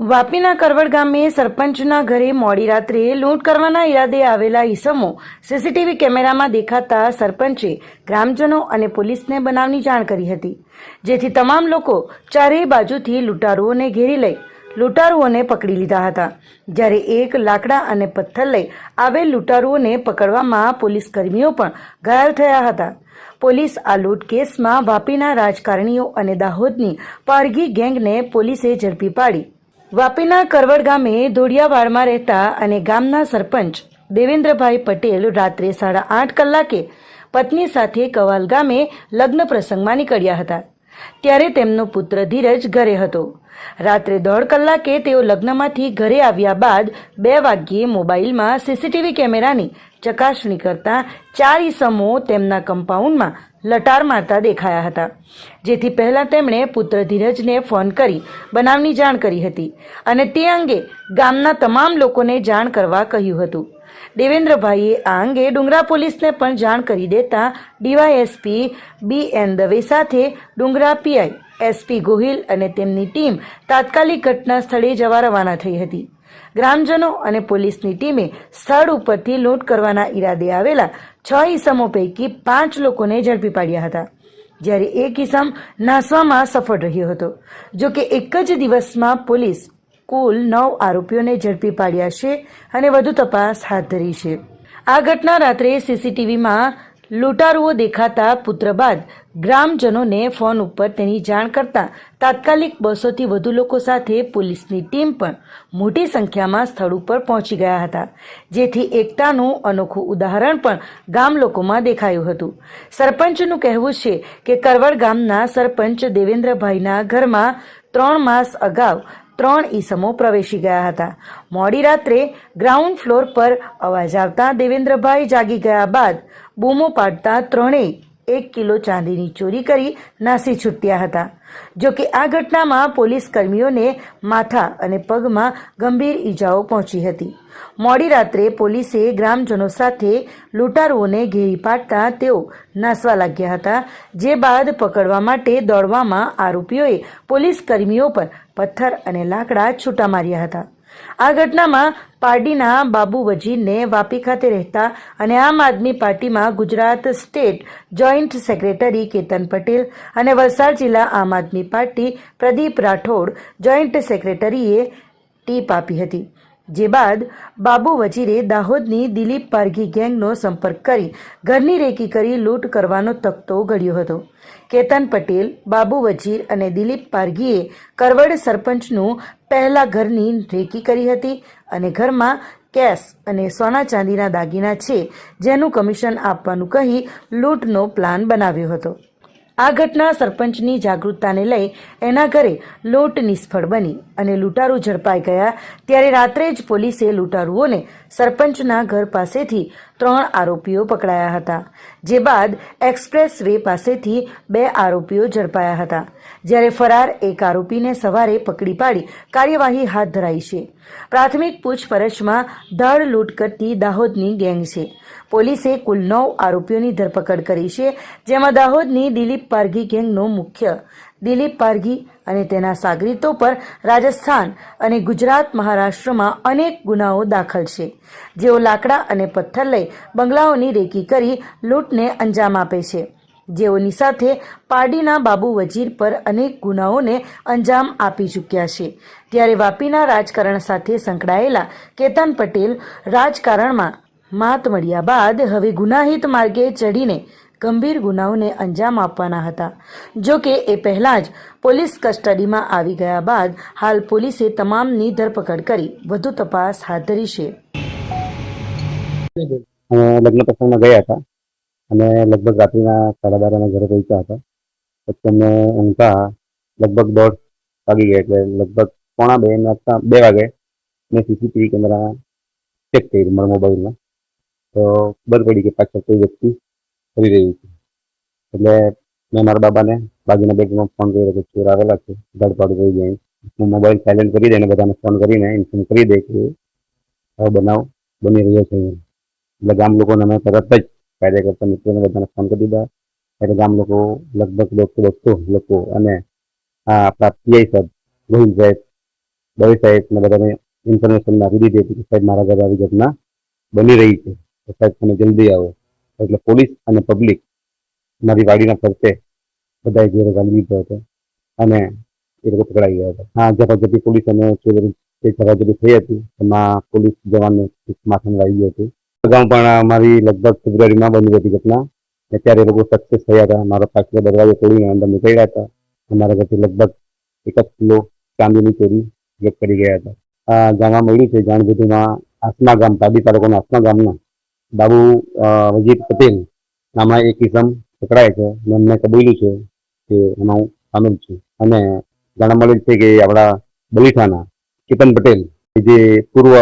વાપીના કરવડ ગામે સરપંચના ઘરે મોડી રાત્રે લૂંટ કરવાના ઈરાદે આવેલા ઈસમો સીસીટીવી કેમેરામાં દેખાતા સરપંચે ગ્રામજનો અને પોલીસને બનાવની જાણ કરી હતી, જેથી તમામ લોકો ચારેય બાજુથી લૂંટારુઓને ઘેરી લઈ લૂંટારુઓને પકડી લીધા હતા. જ્યારે એક લાકડા અને પથ્થર લઈ આવેલ લૂંટારુઓને પકડવામાં પોલીસ કર્મીઓ પણ ઘાયલ થયા હતા. પોલીસ આ લૂંટ કેસમાં વાપીના રાજકારણીઓ અને દાહોદની પારગી ગેંગને પોલીસે ઝડપી પાડી વાપીના કરવડ ગામે ધોડિયાવાડમાં રહેતા અને ગામના સરપંચ દેવેન્દ્રભાઈ પટેલ રાત્રે સાડા આઠ કલાકે પત્ની સાથે કવાલ ગામે લગ્ન પ્રસંગમાં નીકળ્યા હતા. ત્યારે તેમનો પુત્ર ધીરજ ઘરે હતો. રાત્રે દોઢ કલાકે તેઓ લગ્નમાંથી ઘરે આવ્યા બાદ બે વાગ્યે મોબાઈલમાં સીસીટીવી કેમેરાની ચકાસણી કરતા ચાર ઈસમો તેમના કમ્પાઉન્ડમાં લટાર મારતા દેખાયા હતા. જેથી પહેલાં તેમણે પુત્ર ધીરજને ફોન કરી બનાવની જાણ કરી હતી અને તે અંગે ગામના તમામ લોકોને જાણ કરવા કહ્યું હતું. દેવેન્દ્રભાઈએ આ અંગે ડુંગરા પોલીસને પણ જાણ કરી દેતા ડીવાયએસપી બી એન દવે સાથે ડુંગરા પીઆઈ, એસપી ગોહિલ અને તેમની ટીમ તાત્કાલિક ઘટના સ્થળે જવા રવાના થઈ હતી. ગ્રામજનો અને પોલીસની ટીમે સ્થળ ઉપરથી લૂંટ કરવાના ઈરાદે આવેલા છ ઈસમો પૈકી પાંચ લોકોને ઝડપી પાડ્યા હતા. જ્યારે એક ઈસમ નાસવામાં સફળ રહ્યો હતો. જો કે એક જ દિવસમાં પોલીસ કુલ નવ આરોપીઓને ઝડપી પાડ્યા છે અને વધુ તપાસ હાથ ધરી છે. આ ઘટના રાત્રે સીસીટીવીમાં લૂંટારુઓ દેખાતા પુત્ર બાદ ગ્રામજનોને ફોન ઉપર તેની જાણ કરતા તાત્કાલિક બસોથી વધુ લોકો સાથે પોલીસની ટીમ પણ મોટી સંખ્યામાં સ્થળ ઉપર પહોંચી ગયા હતા. જેથી એકતાનું અનોખું ઉદાહરણ પણ ગામ લોકોમાં દેખાયું હતું. સરપંચનું કહેવું છે કે કરવડ ગામના સરપંચ દેવેન્દ્રભાઈના ઘરમાં ત્રણ માસ અગાઉ ત્રણ ઈસમો પ્રવેશી ગયા હતા. મોડી રાત્રે ગ્રાઉન્ડ ફ્લોર પર અવાજ આવતા દેવેન્દ્રભાઈ જાગી ગયા બાદ બૂમો પાડતા ત્રણેય એક કિલો ચાંદીની ચોરી કરી નાસી છૂટ્યા હતા. જો કે આ ઘટનામાં પોલીસ કર્મીઓને માથા અને પગમાં ગંભીર ઈજાઓ પહોંચી હતી. મોડી રાત્રે પોલીસે ગ્રામજનો સાથે લૂંટારુઓને ઘેરી પાડતા તેઓ નાસવા લાગ્યા હતા, જે બાદ પકડવા માટે દોડવામાં આરોપીઓએ પોલીસ કર્મીઓ પર પથ્થર અને લાકડા છૂટા માર્યા હતા. આ ઘટનામાં પાર્ટીના બાબુ વજીરને વાપી ખાતે રહેતા અને આમ આદમી પાર્ટીમાં Gujarat state joint secretary Ketan Patel અને વલસાડ જિલ્લા આમ આદમી પાર્ટી પ્રદીપ રાઠોડ જોઈન્ટ સેક્રેટરીએ ટીપ આપી હતી. જે બાદ બાબુ વજીરે દાહોદની દિલીપ પારઘી ગેંગનો સંપર્ક કરી ઘરની રેકી કરી લૂંટ કરવાનો તકતો ઘડ્યો હતો. કેતન પટેલ, બાબુ વજીર અને દિલીપ પારઘીએ કરવડ સરપંચનું પહેલા ઘરની રેકી કરી હતી અને ઘરમાં કેશ અને સોના ચાંદીના દાગીના છે જેનું કમિશન આપવાનું કહી લૂંટનો પ્લાન બનાવ્યો હતો. આ ઘટના સરપંચની જાગૃતતાને લઈ એના ઘરે લૂંટ નિષ્ફળ બની અને લૂંટારૂ ઝડપાઈ ગયા. ત્યારે રાત્રે જ પોલીસે લૂંટારુઓને સરપંચના ઘર પાસેથી ત્રણ આરોપીઓ પકડાયા હતા, જે બાદ એક્સપ્રેસ વે પાસેથી બે આરોપીઓ ઝડપાયા હતા. જ્યારે ફરાર એક આરોપીને સવારે પકડી પાડી કાર્યવાહી હાથ ધરાઈ છે. પ્રાથમિક પૂછપરછમાં ધડ લૂંટ કરતી દાહોદની ગેંગ છે. પોલીસે કુલ નવ આરોપીઓની ધરપકડ કરી છે, જેમાં દાહોદની દિલીપ પારઘી ગેંગનો મુખ્ય દિલીપ પારઘી અને તેના સાગરીતો પર રાજસ્થાન અને ગુજરાત મહારાષ્ટ્રમાં અનેક ગુનાઓ દાખલ છે. જેઓ લાકડા અને પથ્થર લઈ બંગલાઓની રેકી કરી લૂંટને અંજામ આપે છે. જેઓની સાથે પારડીના બાબુ વજીર પર અનેક ગુનાઓને અંજામ આપી ચૂક્યા છે. ત્યારે વાપીના રાજકારણ સાથે સંકળાયેલા કેતન પટેલ રાજકારણમાં માત મળ્યા બાદ હવે ગુનાહિત માર્ગે ચડીને ગંભીર ગુનાઓને અંજામ આપવાના હતા. જો કે એ પહેલાં જ પોલીસ કસ્ટડીમાં આવી ગયા બાદ હાલ પોલીસે તમામની ધરપકડ કરી વધુ તપાસ હાથ ધરી છે. લગ્ન પ્રસંગમાં ગયા હતા અને લગભગ રાત્રિના સાડા બાર ઘરે પહોંચ્યા હતા. પછી અમને ઊંઘતા લગભગ દોઢ વાગી ગયા એટલે લગભગ પોણા બે ના બે વાગે મેં સીસીટીવી કેમેરા ચેક કર્યું મારા મોબાઈલમાં. તો ખબર પડી કે પાછળ કોઈ વ્યક્તિ કરી રહ્યું છે. એટલે મેં મારા બાબાને બાજુના બેડરૂમમાં ફોન કર્યો કે ચોર આવેલા છે, ધડપાડ થઈ જાય હું મોબાઈલ સાયલેન્ટ કરી દઈને બધાને ફોન કરીને ઇન્ફોર્મ કરી દે કે આવો બનાવ, બની રહ્યો છે એટલે ગામ લોકોને અમે તરત જ કાર્યકર્તા મિત્રોને બધાને ફોન કરી દીધા. એટલે ગામ લોકો લગભગ દોઢસો દોસ્તો લોકો અને આ આપણા પીઆઈ સાહેબ ગોહિલ સાહેબ, દવે સાહેબને બધાને ઇન્ફોર્મેશન આપી દીધી હતી કે સાહેબ મારા ઘરે આવી ઘટના બની રહી છે. સાહેબ તમે જલ્દી આવો. એટલે પોલીસ અને પબ્લિક મારી વાડીના ફરતે બધાએ ઘેરો ગાલી દીધો હતો. અને એ લોકો પકડાઈ ગયા હતા. હા ઝપાઝપી પોલીસ અને ચોરી ઝપાઝપી થઈ હતી. એમાં પોલીસ જવાનને માથામાં લાગી ગયું હતું. અગાઉ પણ મારી લગભગ ફેબ્રુઆરીમાં બની હતી ઘટના. ત્યારે એ લોકો સક્સેસ થયા હતા. મારો પાછલો દરવાજો તોડીને અંદર નીકળ્યા હતા. અમારા ઘરથી લગભગ એક જ કિલો ચાંદીની ચોરી જપ્ત કરી ગયા હતા. આ જાણવા મળ્યું છે જાણ બધુંમાં આસમા ગામ પાડી તાલુકાના આસમા ગામના બાબુ વજીર પટેલ નામના એક કિસમ પકડાય છે. અને એમને કબૂલ્યું છે કે એમાં હું સામેલ છું. અને જાણવા મળેલ છે કે આપણા બલીઠાના કેતન પટેલ જે પૂર્વ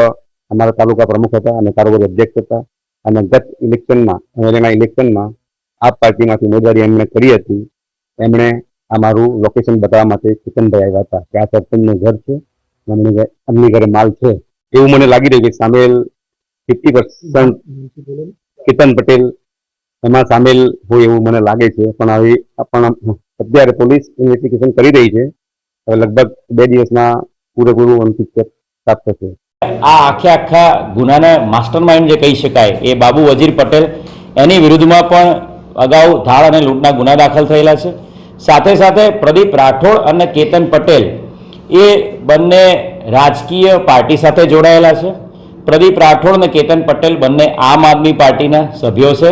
અમારા તાલુકા પ્રમુખ હતા અને કારોબારી અધ્યક્ષ હતા અને ગત ઇલેક્શનમાં એના ઇલેક્શનમાં આ પાર્ટીમાંથી ઉમેદવારી એમણે કરી હતી. એમણે આ મારું લોકેશન બતાવવા માટે ચિકનભાઈ આવ્યા હતા કે આ સરપંચનું ઘર છે એમની ઘરે માલ છે. એવું મને લાગી રહ્યું કે સામેલ ફિફ્ટી પર્સન્ટ કેતન પટેલ એમાં સામેલ હોય એવું મને લાગે છે. પણ હવે પણ અત્યારે પોલીસ ઇન્વેસ્ટિગેશન કરી રહી છે. હવે લગભગ બે દિવસમાં પૂરેપૂરું આમ પ્રાપ્ત થશે. આ આખે આખા ગુનાના માસ્ટર માઇન્ડ જે કહી શકાય, એ બાબુ વજીર પટેલ એની વિરુદ્ધમાં પણ અગાઉ ધાળ અને લૂંટના ગુના દાખલ થયેલા છે. સાથે સાથે પ્રદીપ રાઠોડ અને કેતન પટેલ એ બંને રાજકીય પાર્ટી સાથે જોડાયેલા છે. પ્રદીપ રાઠોડ અને કેતન પટેલ બંને આમ આદમી પાર્ટીના સભ્યો છે.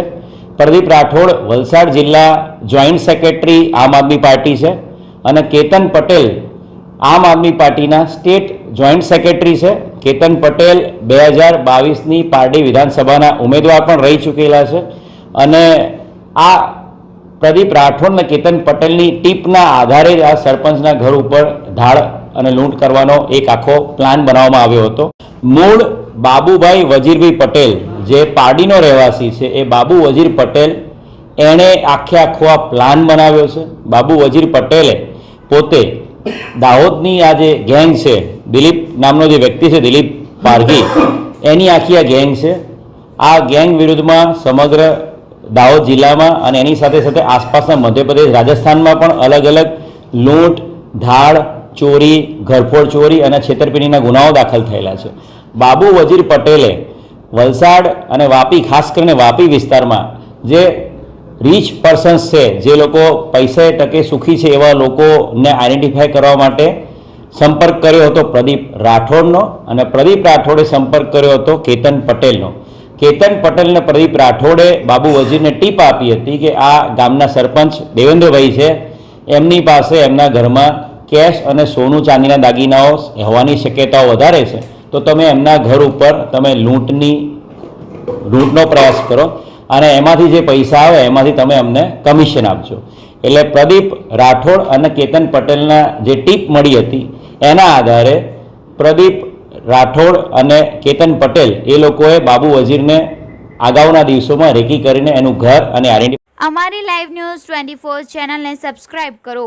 પ્રદીપ રાઠોડ વલસાડ જિલ્લા જોઈન્ટ સેક્રેટરી આમ આદમી પાર્ટી છે અને કેતન પટેલ આમ આદમી પાર્ટીના સ્ટેટ જોઈન્ટ સેક્રેટરી છે. કેતન પટેલ બે હજાર બાવીસની પારડી વિધાનસભાના ઉમેદવાર પણ રહી ચૂકેલા છે અને આ પ્રદીપ રાઠોડ અને કેતન પટેલની ટીપના આધારે જ આ સરપંચના ઘર ઉપર ઢાળ અને લૂંટ કરવાનો એક આખો પ્લાન બનાવવામાં આવ્યો હતો. મૂળ બાબુભાઈ વજીરભાઈ પટેલ, જે પારડીનો રહેવાસી છે, એ બાબુ વજીર પટેલ એણે આખે આખો આ પ્લાન બનાવ્યો છે. બાબુ વજીર પટેલે પોતે દાહોદની આ જે ગેંગ છે, દિલીપ નામનો જે વ્યક્તિ છે, દિલીપ પારઘી, એની આખી આ ગેંગ છે. આ ગેંગ વિરુદ્ધમાં સમગ્ર દાહોદ જિલ્લામાં અને એની સાથે સાથે આસપાસના મધ્યપ્રદેશ, રાજસ્થાનમાં પણ અલગ અલગ લૂંટ, ધાડ, ચોરી, ઘરફોડ ચોરી અને છેતરપિંડીના ગુનાઓ દાખલ થયેલા છે. બાબુ વજીર પટેલે વલસાડ અને વાપી, ખાસ કરીને વાપી વિસ્તારમાં જે રીચ પર્સન્સ છે, જે લોકો પૈસે ટકે સુખી છે એવા લોકોને આઈડેન્ટિફાય કરવા માટે સંપર્ક કર્યો હતો પ્રદીપ રાઠોડનો અને પ્રદીપ રાઠોડે સંપર્ક કર્યો હતો કેતન પટેલનો. કેતન પટેલને પ્રદીપ રાઠોડે બાબુ વજીરને ટીપ આપી હતી કે આ ગામના સરપંચ દેવેન્દ્રભાઈ છે. એમની પાસે એમના ઘરમાં કેશ અને સોનું ચાંદીના દાગીનાઓ હોવાની શક્યતાઓ વધારે છે. તો તમે એમના ઘર ઉપર તમે લૂંટની, લૂંટનો પ્રયાસ કરો અને એમાંથી જે પૈસા આવે એમાંથી તમે અમને કમિશન આપજો. એટલે પ્રદીપ રાઠોડ અને કેતન પટેલના જે ટીપ મળી હતી, એના આધારે પ્રદીપ રાઠોડ અને કેતન પટેલ એ લોકોએ બાબુ વઝીરને અગાઉના દિવસોમાં રેકી કરીને એનું ઘર અને આઈડેન્ટિટી અમારી લાઈવ ન્યૂઝ ટ્વેન્ટી ફોર ચેનલને સબસ્ક્રાઇબ કરો.